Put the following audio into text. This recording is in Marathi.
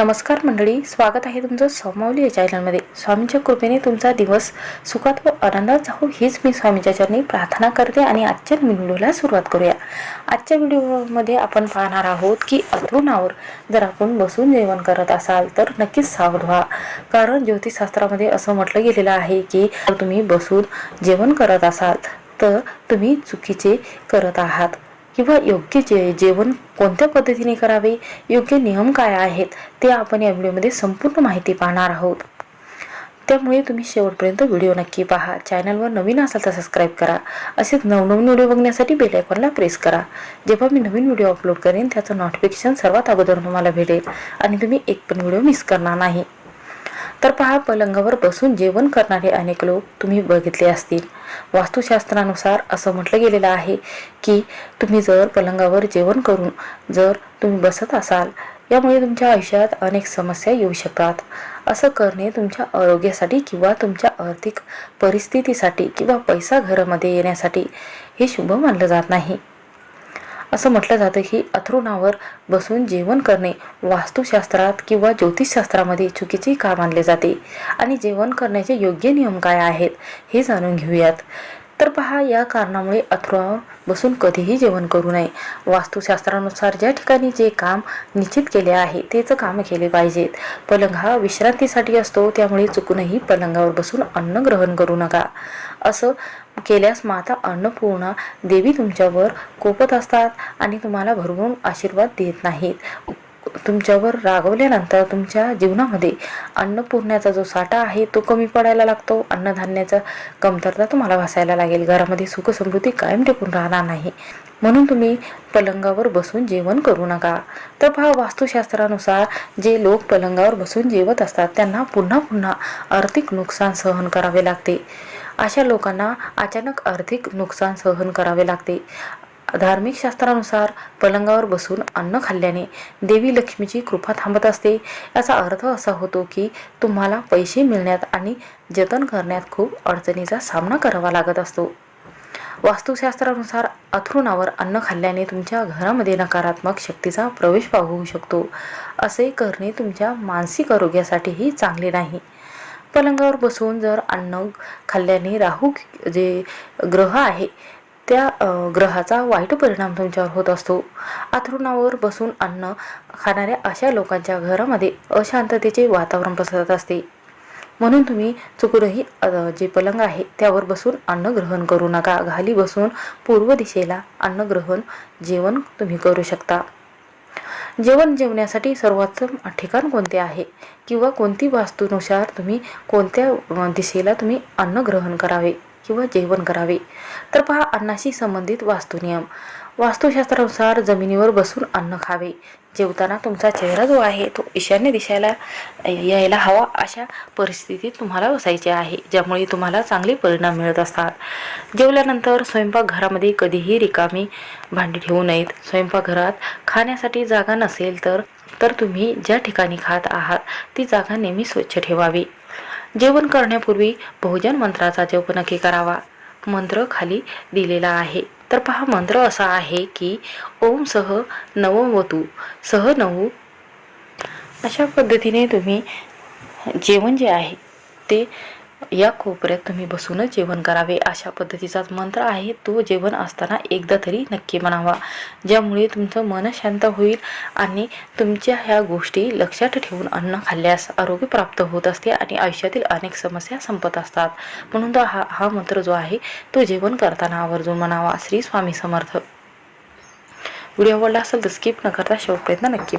नमस्कार मंडळी स्वागत आहे तुमचं सोमावली या चॅनलमध्ये स्वामींच्या कृपेने तुमचा दिवस सुखात व आनंदात जाऊ हीच मी स्वामीच्या चरणी प्रार्थना करते आणि आजच्या नवीन व्हिडिओला सुरुवात करूया. आजच्या व्हिडिओमध्ये आपण पाहणार आहोत की अथरुणावर जर आपण बसून जेवण करत असाल तर नक्कीच सावध व्हा. कारण ज्योतिषशास्त्रामध्ये असं म्हटलं गेलेलं आहे की तुम्ही बसून जेवण करत असाल तर तुम्ही चुकीचे करत आहात. किंवा योग्य जे जेवण कोणत्या पद्धतीने करावे योग्य नियम काय आहेत ते आपण या व्हिडिओमध्ये संपूर्ण माहिती पाहणार आहोत. त्यामुळे तुम्ही शेवटपर्यंत व्हिडिओ नक्की पहा. चॅनलवर नवीन असाल तर सबस्क्राईब करा. असेच नवनवीन व्हिडिओ बघण्यासाठी बेल आयकॉनला प्रेस करा. जेव्हा मी नवीन व्हिडिओ अपलोड करेन त्याचं नोटिफिकेशन सर्वात अगोदर तुम्हाला भेटेल. आणि तुम्ही एक पण व्हिडिओ मिस करणार नाही. तर पहा पलंगावर बसून जेवण करणारे अनेक लोक तुम्ही बघितले असतील. वास्तुशास्त्रानुसार असं म्हटलं गेलेलं आहे की तुम्ही जर पलंगावर जेवण करून जर तुम्ही बसत असाल यामुळे तुमच्या आयुष्यात अनेक समस्या येऊ शकतात. असं करणे तुमच्या आरोग्यासाठी किंवा तुमच्या आर्थिक परिस्थितीसाठी किंवा पैसा घरामध्ये येण्यासाठी हे शुभ मानलं जात नाही. असं म्हटलं जातं की अथरुणावर बसून जेवण करणे वास्तुशास्त्रात किंवा ज्योतिषशास्त्रामध्ये चुकीचे का मानले जाते. आणि जेवण करण्याचे योग्य नियम काय आहेत हे जाणून घेऊयात. तर पहा या कारणामुळे अथवा बसून कधीही जेवण करू नये. वास्तुशास्त्रानुसार ज्या ठिकाणी जे काम निश्चित केले आहे तेच काम केले पाहिजेत. पलंग हा विश्रांतीसाठी असतो त्यामुळे चुकूनही पलंगावर बसून अन्न ग्रहण करू नका. असं केल्यास माता अन्नपूर्णा देवी तुमच्यावर कोपत असतात आणि तुम्हाला भरवून आशीर्वाद देत नाहीत. तुमच्यावर रागवल्यानंतर तुमच्या जीवनामध्ये अन्नपूर्ण्याचा जो साठा आहे तो कमी पडायला लागतो. अन्नधान्याचा कमतरता तुम्हाला भासायला लागेल. घरामध्ये सुखसमृद्धी कायम टिकून राहणार नाही. म्हणून तुम्ही पलंगावर बसून जेवण करू नका. तर पहा वास्तुशास्त्रानुसार जे लोक पलंगावर बसून जेवत असतात त्यांना पुन्हा पुन्हा आर्थिक नुकसान सहन करावे लागते. अशा लोकांना अचानक आर्थिक नुकसान सहन करावे लागते. धार्मिक शास्त्रानुसार पलंगावर बसून अन्न खाल्ल्याने देवी लक्ष्मीची कृपा थांबत असते. याचा अर्थ असा होतो की तुम्हाला पैसे मिळण्यात आणि जतन करण्यात खूप अडचणीचा सामना करावा लागत असतो. वास्तुशास्त्रानुसार अथरुणावर अन्न खाल्ल्याने तुमच्या घरामध्ये नकारात्मक शक्तीचा प्रवेश होऊ शकतो. असे करणे तुमच्या मानसिक आरोग्यासाठीही चांगले नाही. पलंगावर बसून जर अन्न खाल्ल्याने राहू जे ग्रह आहे त्या ग्रहाचा वाईट परिणाम तुमच्यावर होत असतो. अथरुणावर बसून अन्न खाणाऱ्या अशा लोकांच्या घरामध्ये अशांततेचे वातावरण पसरत असते. म्हणून तुम्ही चुकूनही जे पलंग आहे त्यावर बसून अन्न ग्रहण करू नका. घाली बसून पूर्व दिशेला अन्न ग्रहण जेवण तुम्ही करू शकता. जेवण जेवण्यासाठी सर्वोत्तम ठिकाण कोणते आहे? किंवा कोणती वास्तूनुसार तुम्ही कोणत्या दिशेला तुम्ही अन्न ग्रहण करावे? किंवा जेवण करावे. तर पहा अन्नाशी संबंधित वास्तुनियम वास्तुशास्त्रानुसार जमिनीवर बसून अन्न खावे. जेवताना तुमचा चेहरा जो आहे तो ईशान्य दिशेला यायला हवा अशा परिस्थितीत तुम्हाला बसायचे आहे ज्यामुळे तुम्हाला चांगले परिणाम मिळत असतात. जेवल्यानंतर स्वयंपाकघरामध्ये कधीही रिकामी भांडी ठेवू नयेत. स्वयंपाकघरात खाण्यासाठी जागा नसेल तर तर तुम्ही ज्या ठिकाणी खात आहात ती जागा नेहमी स्वच्छ ठेवावी. जेवण करण्यापूर्वी भोजन मंत्राचा जप नक्की करावा. मंत्र खाली दिलेला आहे. तर पहा मंत्र असा आहे की ओम सह नववतू सह नऊ अशा पद्धतीने तुम्ही जेवण जे आहे ते या कोपऱ्यात तुम्ही बसूनच जेवण करावे. अशा पद्धतीचाच मंत्र आहे तो जेवण असताना एकदा तरी नक्की म्हणावा. ज्यामुळे तुमचं मन शांत होईल आणि तुमच्या ह्या गोष्टी लक्षात ठेवून अन्न खाल्ल्यास आरोग्य प्राप्त होत असते आणि आयुष्यातील अनेक समस्या संपत असतात. म्हणून हा हा मंत्र जो आहे तो जेवण करताना आवर्जून म्हणावा. श्री स्वामी समर्थ. व्हिडिओ आवडला असेल तर स्किप न करता शेवटपर्यंत नक्की